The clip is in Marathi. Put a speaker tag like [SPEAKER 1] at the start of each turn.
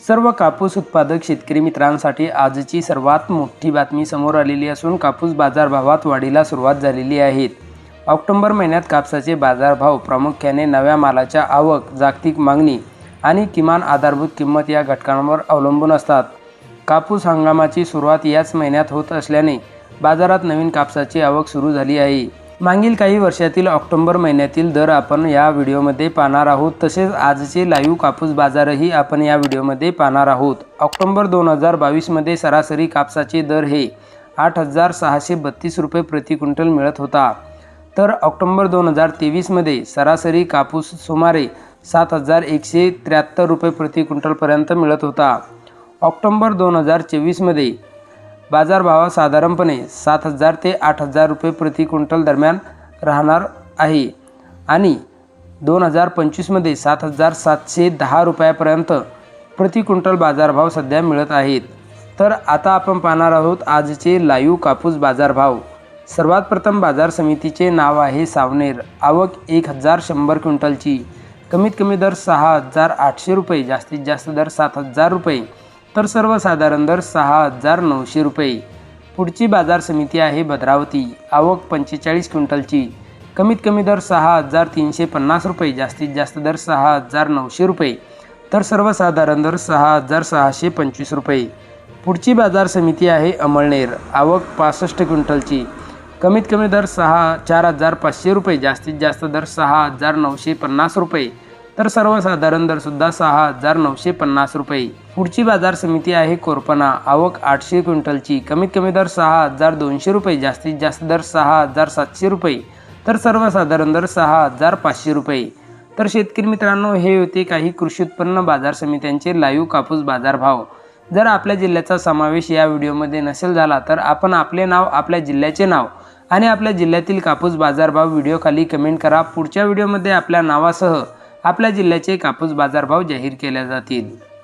[SPEAKER 1] सर्व कापूस उत्पादक शेतकरी मित्रांसाठी आजची सर्वात मोठी बातमी समोर आलेली असून कापूस बाजारभावात वाढीला सुरुवात झालेली आहे. ऑक्टोबर महिन्यात कापसाचे बाजारभाव प्रामुख्याने नव्या मालाच्या आवक जागतिक मागणी आणि किमान आधारभूत किंमत या घटकांवर अवलंबून असतात. कापूस हंगामाची सुरुवात याच महिन्यात होत असल्याने बाजारात नवीन कापसाची आवक सुरू झाली आहे. मागील काही वर्षातील ऑक्टोबर महिन्यातील दर आपण या व्हिडिओमध्ये पाहणार आहोत. तसेच आजचे लाईव्ह कापूस बाजारही आपण या व्हिडिओमध्ये पाहणार आहोत. ऑक्टोबर दोन हजार बावीसमध्ये सरासरी कापसाचे दर हे आठ हजार सहाशे बत्तीस रुपये प्रति क्विंटल मिळत होता. तर ऑक्टोबर दोन हजार तेवीसमध्ये सरासरी कापूस सुमारे सात हजार एकशे त्र्याहत्तर रुपये प्रति क्विंटलपर्यंत मिळत होता. ऑक्टोबर दोन हजार चोवीसमध्ये बाजारभाव साधारणपणे सात हजार ते आठ हजार रुपये प्रति क्विंटल दरम्यान राहणार आहे. आणि दोन हजार पंचवीसमध्ये सात हजार सातशे दहा रुपयापर्यंत प्रति क्विंटल बाजारभाव सध्या मिळत आहेत. तर आता आपण पाहणार आहोत आजचे लाईव्ह कापूस बाजारभाव. सर्वात प्रथम बाजार समितीचे नाव आहे सावनेर. आवक एक हजार शंभर क्विंटलची. कमीत कमी दर सहा हजार आठशे रुपये जास्तीत जास्त दर सात हजार रुपये. तर सर्वसाधारण दर सहा हजार नऊशे रुपये. पुढची बाजार समिती आहे भद्रावती. आवक पंचेचाळीस क्विंटलची. कमीत कमी दर सहा हजार तीनशे पन्नास रुपये. जास्तीत जास्त दर सहा हजार नऊशे रुपये. तर सर्वसाधारण दर सहा हजार सहाशे पंचवीस रुपये. पुढची बाजार समिती आहे अमळनेर. आवक पासष्ट क्विंटलची. कमीत कमी दर सहा चार हजार पाचशे रुपये. जास्तीत जास्त दर सहा हजार नऊशे पन्नास रुपये. तर सर्वसाधारण दरसुद्धा सहा हजार नऊशे पन्नास रुपये. पुढची बाजार समिती आहे कोरपणा. आवक आठशे क्विंटलची. कमीत कमी दर सहा हजार दोनशे रुपये. जास्तीत जास्त दर सहा हजार सातशे रुपये. तर सर्वसाधारण दर सहा हजार पाचशे रुपये. तर शेतकरी मित्रांनो हे होते काही कृषी उत्पन्न बाजार समित्यांचे लाईव्ह कापूस बाजारभाव. जर आपल्या जिल्ह्याचा समावेश या व्हिडिओमध्ये नसेल झाला तर आपण आपले नाव आपल्या जिल्ह्याचे नाव आणि आपल्या जिल्ह्यातील कापूस बाजारभाव व्हिडिओ खाली कमेंट करा. पुढच्या व्हिडिओमध्ये आपल्या नावासह आपल्या जिल्ह्याचे कापूस बाजारभाव जाहीर केले जातील.